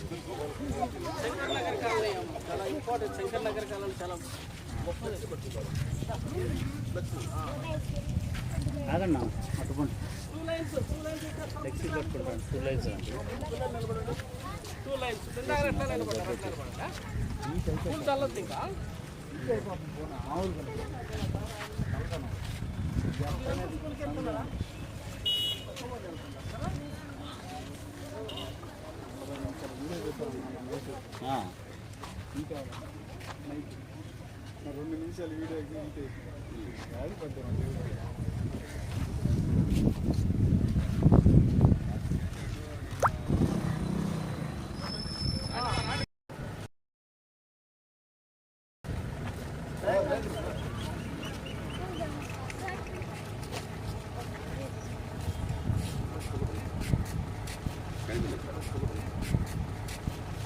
Shankar Nagar colony చాలా important Shankar Nagar colony చాలా గొప్పది ఆగన్నా అటుకోండి two lines two lines flexi పెట్టుకుంటాను టూ లైన్స్ టూ లైన్స్ ఇందాక ఎట్లా నిలబడ్డారు అట్లా నిలబడ్డా పూలు చల్లొద్దు ఇంకా రెండు నిమిషాలు వీడియో మహేష్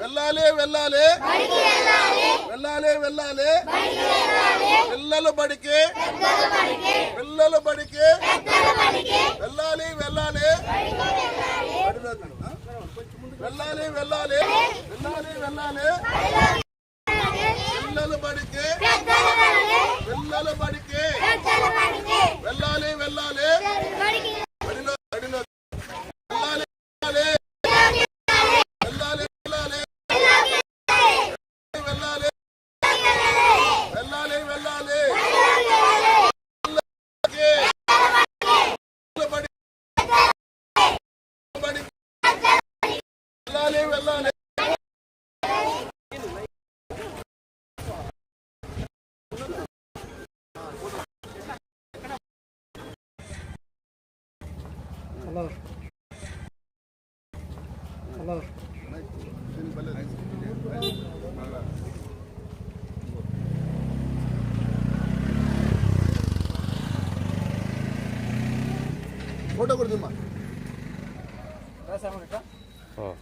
వెళ్ళాలి వెళ్ళాలి వెళ్ళాలి. వెళ్ళాలి పిల్లలు బడికి పిల్లలు బడికి వెళ్ళాలి వెళ్ళాలి వెళ్ళాలి వెళ్ళాలి వెళ్ళాలి వెళ్ళాలి హలో హలో ఫోటో కొడుతుమ్మా ఫోన్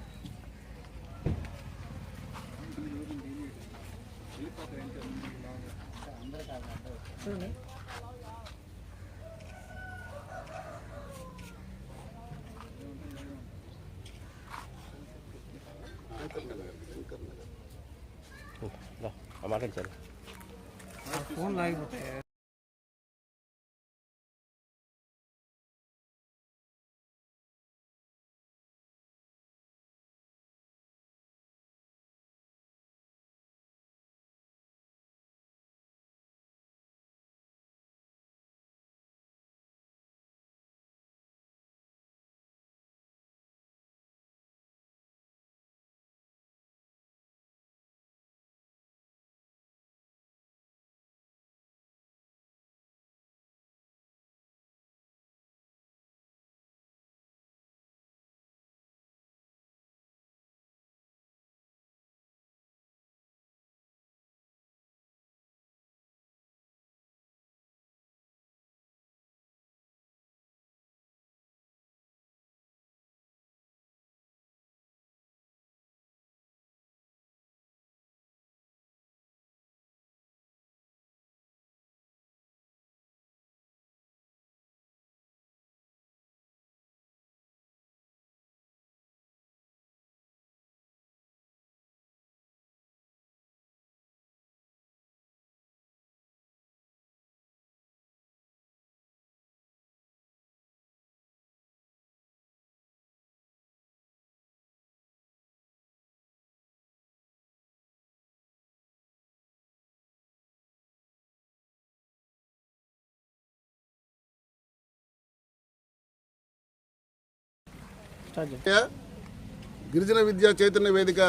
గిరిజన విద్యా చైతన్య వేదిక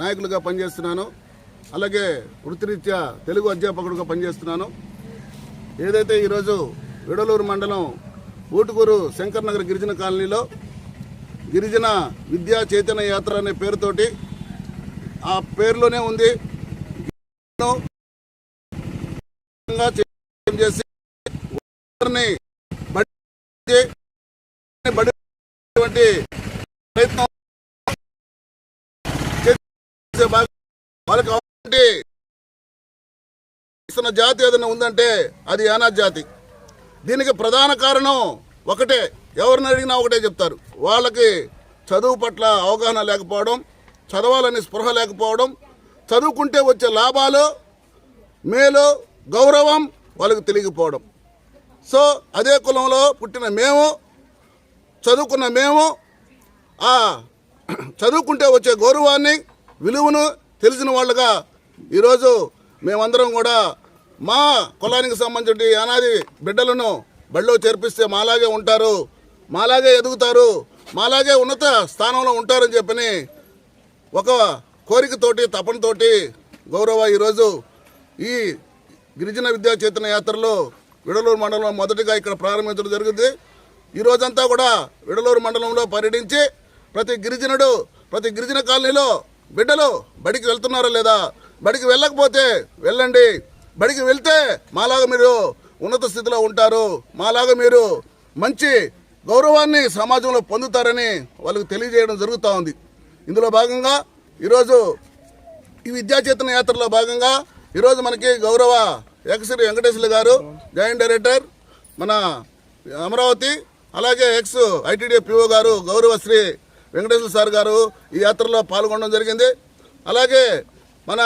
నాయకులుగా పనిచేస్తున్నాను. అలాగే వృత్తిరీత్యా తెలుగు అధ్యాపకుడుగా పనిచేస్తున్నాను. ఏదైతే ఈరోజు విడలూరు మండలం ఊటుకూరు శంకర్నగర్ గిరిజన కాలనీలో గిరిజన విద్యా చైతన్య యాత్ర అనే పేరుతోటి ఆ పేరులోనే ఉంది. చేసి బడి బడి ప్రయత్నం వాళ్ళకి ఇస్తున్న జాతి ఏదైనా ఉందంటే అది యానాద్ జాతి. దీనికి ప్రధాన కారణం ఒకటే. ఎవరిని అడిగినా ఒకటే చెప్తారు. వాళ్ళకి చదువు పట్ల అవగాహన లేకపోవడం చదవాలని స్పృహ లేకపోవడం చదువుకుంటే వచ్చే లాభాలు మేలు గౌరవం వాళ్ళకి తెలియకపోవడం. సో అదే కులంలో పుట్టిన మేము చదువుకున్న మేము ఆ చదువుకుంటే వచ్చే గౌరవాన్ని విలువను తెలిసిన వాళ్ళగా ఈరోజు మేమందరం కూడా మా కులానికి సంబంధించిన అనాది బిడ్డలను బడిలో చేర్పిస్తే మాలాగే ఉంటారు మాలాగే ఎదుగుతారు మాలాగే ఉన్నత స్థానంలో ఉంటారని చెప్పని ఒక కోరికతోటి తపనతోటి గౌరవ ఈరోజు ఈ గిరిజన విద్యా చైతన్య యాత్రలో విడలూరు మండలం మొదటిగా ఇక్కడ ప్రారంభించడం జరిగింది. ఈ రోజంతా కూడా విడలూరు మండలంలో పర్యటించి ప్రతి గిరిజనుడు ప్రతి గిరిజన కాలనీలో బిడ్డలు బడికి వెళ్తున్నారా లేదా? బడికి వెళ్ళకపోతే వెళ్ళండి. బడికి వెళ్తే మాలాగా మీరు ఉన్నత స్థితిలో ఉంటారు. మాలాగా మీరు మంచి గౌరవాన్ని సమాజంలో పొందుతారని వాళ్ళకి తెలియజేయడం జరుగుతూ ఉంది. ఇందులో భాగంగా ఈరోజు ఈ విద్యాచేతన యాత్రలో భాగంగా ఈరోజు మనకి గౌరవ ఎక్స్శ్రీ వెంకటేశ్వర్లు గారు జాయింట్ డైరెక్టర్ మన అమరావతి అలాగే ఎక్స్ ఐటీడీ పిఓ గారు గౌరవ శ్రీ వెంకటేశ్వర సార్ గారు ఈ యాత్రలో పాల్గొనడం జరిగింది. అలాగే మన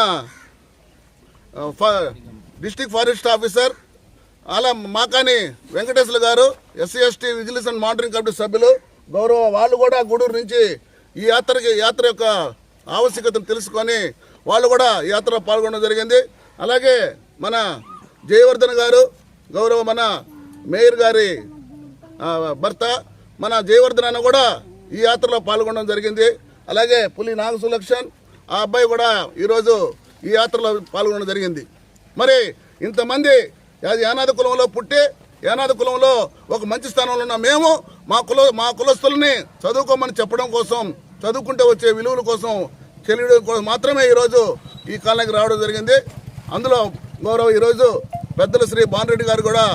డిస్టిక్ ఫారెస్ట్ ఆఫీసర్ అలా Makani Venkateswara garu SC ST vigilance and monitoring committee సభ్యులు గౌరవ వాళ్ళు కూడా గూడూరు నుంచి ఈ యాత్రకి యాత్ర యొక్క ఆవశ్యకతను తెలుసుకొని వాళ్ళు కూడా యాత్రలో పాల్గొనడం జరిగింది. అలాగే మన జయవర్ధన్ గారు గౌరవ మన మేయర్ గారి భర్త మన జయవర్ధన్ అన్న కూడా ఈ యాత్రలో పాల్గొనడం జరిగింది. అలాగే పులి నాగ సులక్షణ్ ఆ అబ్బాయి కూడా ఈరోజు ఈ యాత్రలో పాల్గొనడం జరిగింది. మరి ఇంతమంది అది కులంలో పుట్టి యానాద కులంలో ఒక మంచి స్థానంలో ఉన్న మేము మా కుల మా కులస్తుల్ని చదువుకోమని చెప్పడం కోసం చదువుకుంటే వచ్చే విలువల కోసం తెలియడం కోసం మాత్రమే ఈరోజు ఈ కాలనీకి రావడం జరిగింది. అందులో గౌరవ ఈరోజు పెద్దల శ్రీ భానురెడ్డి గారు కూడా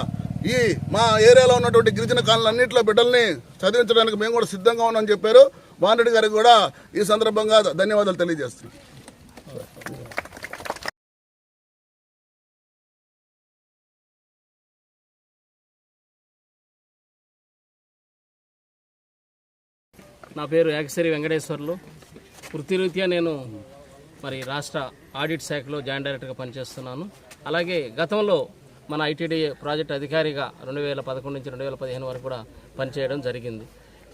ఈ మా ఏరియాలో ఉన్నటువంటి గిరిజన కాలనీలన్నింటిలో బిడ్డల్ని చదివించడానికి మేము కూడా సిద్ధంగా ఉన్నామని చెప్పారు. వానరెడ్డి గారికి కూడా ఈ సందర్భంగా ధన్యవాదాలు తెలియజేస్తున్నాం. నా పేరు యాకసరి వెంకటేశ్వర్లు. వృత్తిరీత్యా నేను మరి రాష్ట్ర ఆడిట్ శాఖలో జాయింట్ డైరెక్టర్గా పనిచేస్తున్నాను. అలాగే గతంలో మన ఐటీడీ ప్రాజెక్ట్ అధికారిగా రెండు వేల పదకొండు నుంచి రెండు వేల పదిహేను వరకు కూడా పనిచేయడం జరిగింది.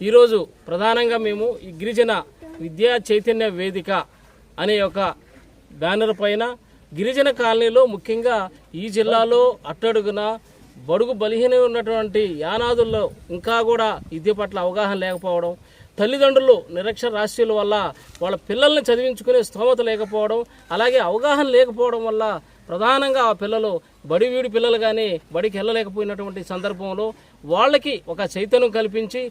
ఈరోజు ప్రధానంగా మేము ఈ గిరిజన విద్యా చైతన్య వేదిక అనే ఒక బ్యానర్ పైన గిరిజన కాలనీలో ముఖ్యంగా ఈ జిల్లాలో అట్టడుగున బడుగు బలహీన ఉన్నటువంటి యానాదుల్లో ఇంకా కూడా విద్య పట్ల అవగాహన లేకపోవడం తల్లిదండ్రులు నిరక్షరాస్యుల వల్ల వాళ్ళ పిల్లల్ని చదివించుకునే స్తోమత లేకపోవడం అలాగే అవగాహన లేకపోవడం వల్ల ప్రధానంగా ఆ పిల్లలు బడి వీడి పిల్లలు కానీ బడికి వెళ్ళలేకపోయినటువంటి సందర్భంలో వాళ్ళకి ఒక చైతన్యం కల్పించి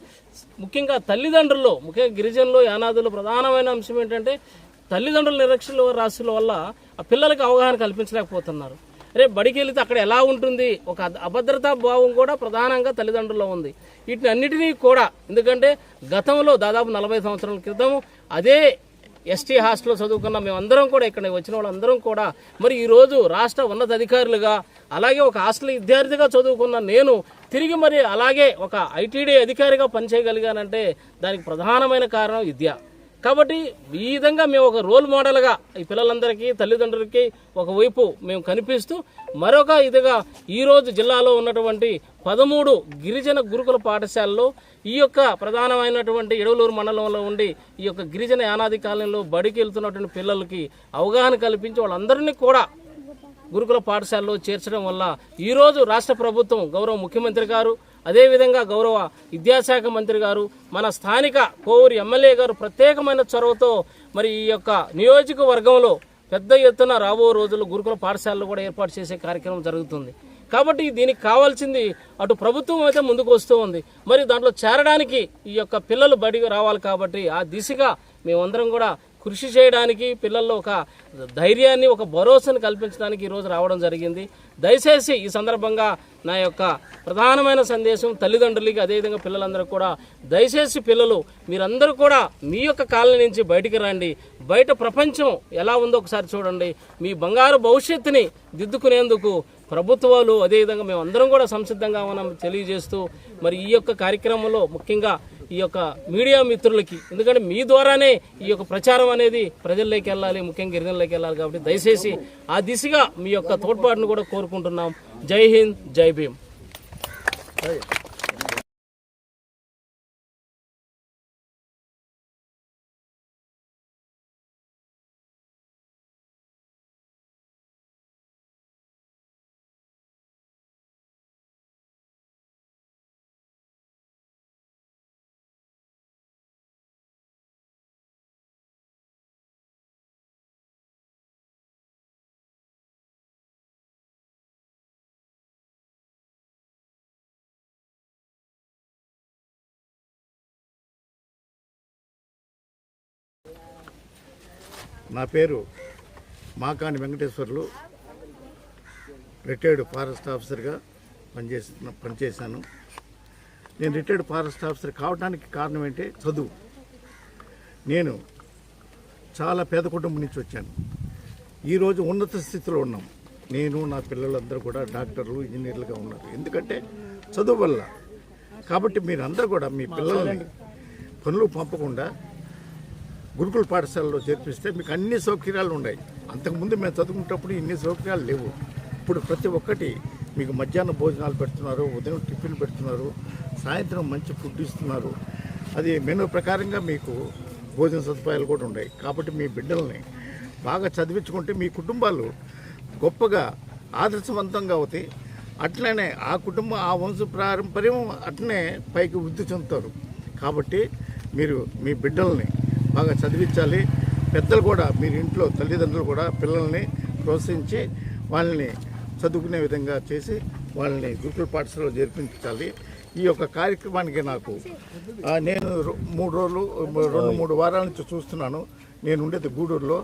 ముఖ్యంగా తల్లిదండ్రుల్లో ముఖ్యంగా గిరిజనులు యానాదులు ప్రధానమైన అంశం ఏంటంటే తల్లిదండ్రుల నిరక్షల రాశుల వల్ల ఆ పిల్లలకి అవగాహన కల్పించలేకపోతున్నారు. రేపు బడికి వెళితే అక్కడ ఎలా ఉంటుంది? ఒక అభద్రతా భావం కూడా ప్రధానంగా తల్లిదండ్రుల్లో ఉంది. వీటిని అన్నిటినీ కూడా ఎందుకంటే గతంలో దాదాపు నలభై సంవత్సరాల క్రితం అదే ఎస్టీ హాస్టల్లో చదువుకున్న మేమందరం కూడా ఇక్కడ వచ్చిన వాళ్ళందరం కూడా మరి ఈరోజు రాష్ట్ర ఉన్నతాధికారులుగా అలాగే ఒక హాస్టల్ విద్యార్థిగా చదువుకున్న నేను తిరిగి మరి అలాగే ఒక ఐటీడీ అధికారిగా పనిచేయగలిగానంటే దానికి ప్రధానమైన కారణం విద్య. కాబట్టి ఈ విధంగా మేము ఒక రోల్ మోడల్గా ఈ పిల్లలందరికీ తల్లిదండ్రులకి ఒకవైపు మేము కనిపిస్తూ మరొక ఇదిగా ఈరోజు జిల్లాలో ఉన్నటువంటి పదమూడు గిరిజన గురుకుల పాఠశాలలో ఈ యొక్క ప్రధానమైనటువంటి ఎడవలూరు మండలంలో ఉండి ఈ యొక్క గిరిజన యానాది కాలంలో బడికి వెళ్తున్నటువంటి పిల్లలకి అవగాహన కల్పించి వాళ్ళందరినీ కూడా గురుకుల పాఠశాలలో చేర్చడం వల్ల ఈరోజు రాష్ట్ర ప్రభుత్వం గౌరవ ముఖ్యమంత్రి గారు అదేవిధంగా గౌరవ విద్యాశాఖ మంత్రి గారు మన స్థానిక కోవూరు ఎమ్మెల్యే గారు ప్రత్యేకమైన చొరవతో మరి ఈ యొక్క నియోజకవర్గంలో పెద్ద ఎత్తున రాబో రోజుల్లో గురుకుల పాఠశాలలు కూడా ఏర్పాటు చేసే కార్యక్రమం జరుగుతుంది. కాబట్టి దీనికి కావాల్సింది అటు ప్రభుత్వం అయితే ముందుకు వస్తూ ఉంది. మరి దాంట్లో చేరడానికి ఈ యొక్క పిల్లలు బడికి రావాలి కాబట్టి ఆ దిశగా మేమందరం కూడా కృషి చేయడానికి పిల్లల్లో ఒక ధైర్యాన్ని ఒక భరోసాను కల్పించడానికి ఈరోజు రావడం జరిగింది. దయచేసి ఈ సందర్భంగా నా యొక్క ప్రధానమైన సందేశం తల్లిదండ్రులకి అదేవిధంగా పిల్లలందరూ కూడా దయచేసి పిల్లలు మీరందరూ కూడా మీ యొక్క కాలనీ నుంచి బయటికి రండి. బయట ప్రపంచం ఎలా ఉందో ఒకసారి చూడండి. మీ బంగారు భవిష్యత్తుని దిద్దుకునేందుకు ప్రభుత్వాలు అదేవిధంగా మేము అందరం కూడా సంసిద్ధంగా మనం తెలియజేస్తూ మరి ఈ యొక్క కార్యక్రమంలో ముఖ్యంగా ఈ యొక్క మీడియా మిత్రులకి. ఎందుకంటే మీ ద్వారానే ఈ యొక్క ప్రచారం అనేది ప్రజల్లోకి వెళ్ళాలి ముఖ్యంగా గిరిజనులకి వెళ్ళాలి కాబట్టి దయచేసి ఆ దిశగా మీ యొక్క తోడ్పాటును కూడా కోరుకుంటున్నాం. జై హింద్ జై భీమ్. నా పేరు మాకాని వెంకటేశ్వర్లు. రిటైర్డ్ ఫారెస్ట్ ఆఫీసర్గా పనిచేసిన పనిచేశాను. నేను రిటైర్డ్ ఫారెస్ట్ ఆఫీసర్ కావడానికి కారణం ఏంటి? చదువు. నేను చాలా పేద కుటుంబం నుంచి వచ్చాను. ఈరోజు ఉన్నత స్థితిలో ఉన్నాం. నేను నా పిల్లలందరూ కూడా డాక్టర్లు ఇంజనీర్లుగా ఉన్నారు. ఎందుకంటే చదువు వల్ల. కాబట్టి మీరందరూ కూడా మీ పిల్లల్ని పనులు పంపకుండా గురుకుల పాఠశాలలో చేర్పిస్తే మీకు అన్ని సౌకర్యాలు ఉన్నాయి. అంతకుముందు మేము చదువుకునేటప్పుడు ఇన్ని సౌకర్యాలు లేవు. ఇప్పుడు ప్రతి ఒక్కటి మీకు మధ్యాహ్న భోజనాలు పెడుతున్నారు ఉదయం టిఫిన్ పెడుతున్నారు సాయంత్రం మంచి ఫుడ్ ఇస్తున్నారు. అది మెనూ ప్రకారంగా మీకు భోజన సదుపాయాలు కూడా ఉన్నాయి. కాబట్టి మీ బిడ్డల్ని బాగా చదివించుకుంటే మీ కుటుంబాలు గొప్పగా ఆదర్శవంతంగా అవుతాయి. అట్లనే ఆ కుటుంబం ఆ వంశ పారంపర్యం అట్లనే పైకి వృద్ధి చెందుతారు. కాబట్టి మీరు మీ బిడ్డల్ని బాగా చదివించాలి. పెద్దలు కూడా మీరు ఇంట్లో తల్లిదండ్రులు కూడా పిల్లల్ని ప్రోత్సహించి వాళ్ళని చదువుకునే విధంగా చేసి వాళ్ళని గురుకుల పాఠశాలలో చేర్పించాలి. ఈ యొక్క కార్యక్రమానికి నాకు నేను మూడు రోజులు రెండు మూడు వారాల నుంచి చూస్తున్నాను. నేను ఉండేది గూడూరులో.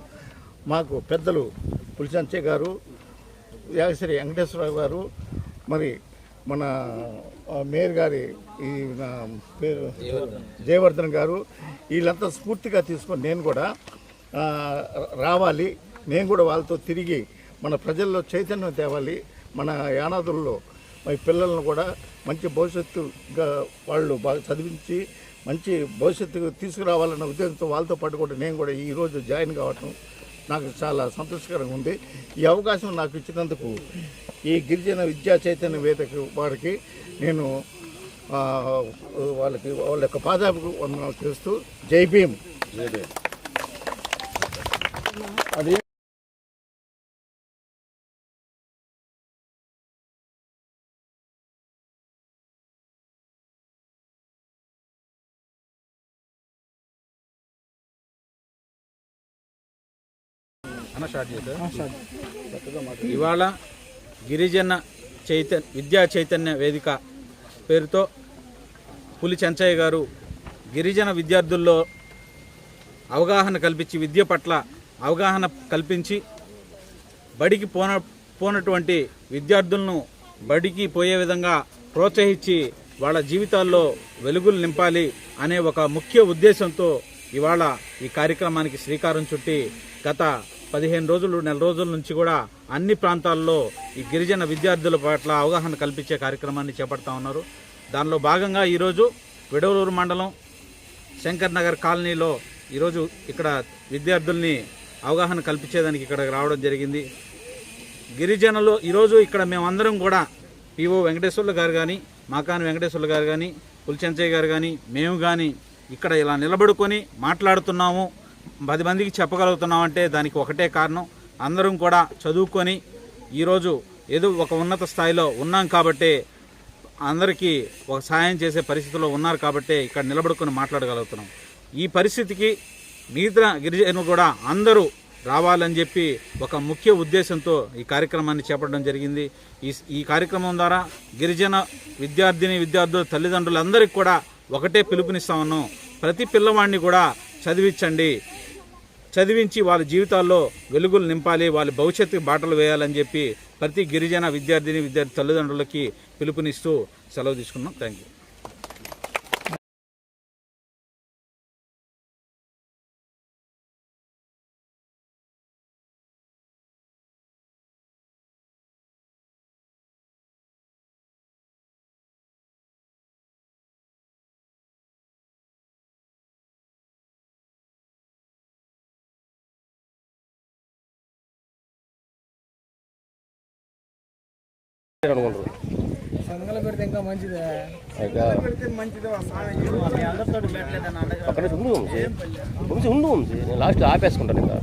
మాకు పెద్దలు పులిచంచే గారు యాగశ్రీ వెంకటేశ్వరరావు గారు మరి మన మేయర్ గారి ఈ నా పేరు జయవర్ధన్ గారు వీళ్ళంతా స్ఫూర్తిగా తీసుకొని నేను కూడా రావాలి. నేను కూడా వాళ్ళతో తిరిగి మన ప్రజల్లో చైతన్యం తేవాలి. మన యానాదుల్లో మన పిల్లలను కూడా మంచి భవిష్యత్తుగా వాళ్ళు బాగా చదివించి మంచి భవిష్యత్తుకు తీసుకురావాలన్న ఉద్దేశంతో వాళ్ళతో పాటు కూడా నేను కూడా ఈరోజు జాయిన్ కావటం నాకు చాలా సంతోషకరంగా ఉంది. ఈ అవకాశం నాకు ఇచ్చినందుకు ఈ గిరిజన విద్యా చైతన్య వేదిక వారికి నేను వాళ్ళకి వాళ్ళ యొక్క వందనాలు చేస్తూ జై భీమ్. అది ఇవాళ గిరిజన చైతన్య విద్యా చైతన్య వేదిక పేరుతో పులి చెంచయ్య గారు గిరిజన విద్యార్థుల్లో అవగాహన కల్పించి విద్య పట్ల అవగాహన కల్పించి బడికి పోన పోనటువంటి విద్యార్థులను బడికి పోయే విధంగా ప్రోత్సహించి వాళ్ళ జీవితాల్లో వెలుగులు నింపాలి అనే ఒక ముఖ్య ఉద్దేశంతో ఇవాళ ఈ కార్యక్రమానికి శ్రీకారం చుట్టి గత పదిహేను రోజులు నెల రోజుల నుంచి కూడా అన్ని ప్రాంతాల్లో ఈ గిరిజన విద్యార్థుల పట్ల అవగాహన కల్పించే కార్యక్రమాన్ని చేపడతా ఉన్నారు. దానిలో భాగంగా ఈరోజు విడవలూరు మండలం శంకర్ నగర్ కాలనీలో ఈరోజు ఇక్కడ విద్యార్థుల్ని అవగాహన కల్పించేదానికి ఇక్కడికి రావడం జరిగింది. గిరిజనులు ఈరోజు ఇక్కడ మేమందరం కూడా పిఓ వెంకటేశ్వర్లు గారు కానీ మాకాని వెంకటేశ్వర్లు గారు కానీ పులిచెంచయ్య గారు కానీ మేము కానీ ఇక్కడ ఇలా నిలబడుకొని మాట్లాడుతున్నాము. పది మందికి చెప్పగలుగుతున్నామంటే దానికి ఒకటే కారణం. అందరం కూడా చదువుకొని ఈరోజు ఏదో ఒక ఉన్నత స్థాయిలో ఉన్నాం కాబట్టి అందరికీ ఒక సహాయం చేసే పరిస్థితిలో ఉన్నారు కాబట్టి ఇక్కడ నిలబడుకొని మాట్లాడగలుగుతున్నాం. ఈ పరిస్థితికి మిగతా గిరిజనులు కూడా అందరూ రావాలని చెప్పి ఒక ముఖ్య ఉద్దేశంతో ఈ కార్యక్రమాన్ని చేపట్టడం జరిగింది. ఈ ఈ కార్యక్రమం ద్వారా గిరిజన విద్యార్థిని విద్యార్థుల తల్లిదండ్రులందరికీ కూడా ఒకటే పిలుపునిస్తా ఉన్నాం ప్రతి పిల్లవాడిని కూడా చదివించండి. చదివించి వాళ్ళ జీవితాల్లో వెలుగులు నింపాలి వాళ్ళ భవిష్యత్తుకి బాటలు వేయాలని చెప్పి ప్రతి గిరిజన విద్యార్థిని విద్యార్థి తల్లిదండ్రులకి పిలుపునిస్తూ సెలవు తీసుకున్నాం. థ్యాంక్ యూ సంఘాలు పెడితే ఇంకా మంచిదే? అక్కడ ఉండు వంశీ వంశీ ఉండు వంశీ నేను లాస్ట్ ఆపేసుకుంటాను ఇంకా.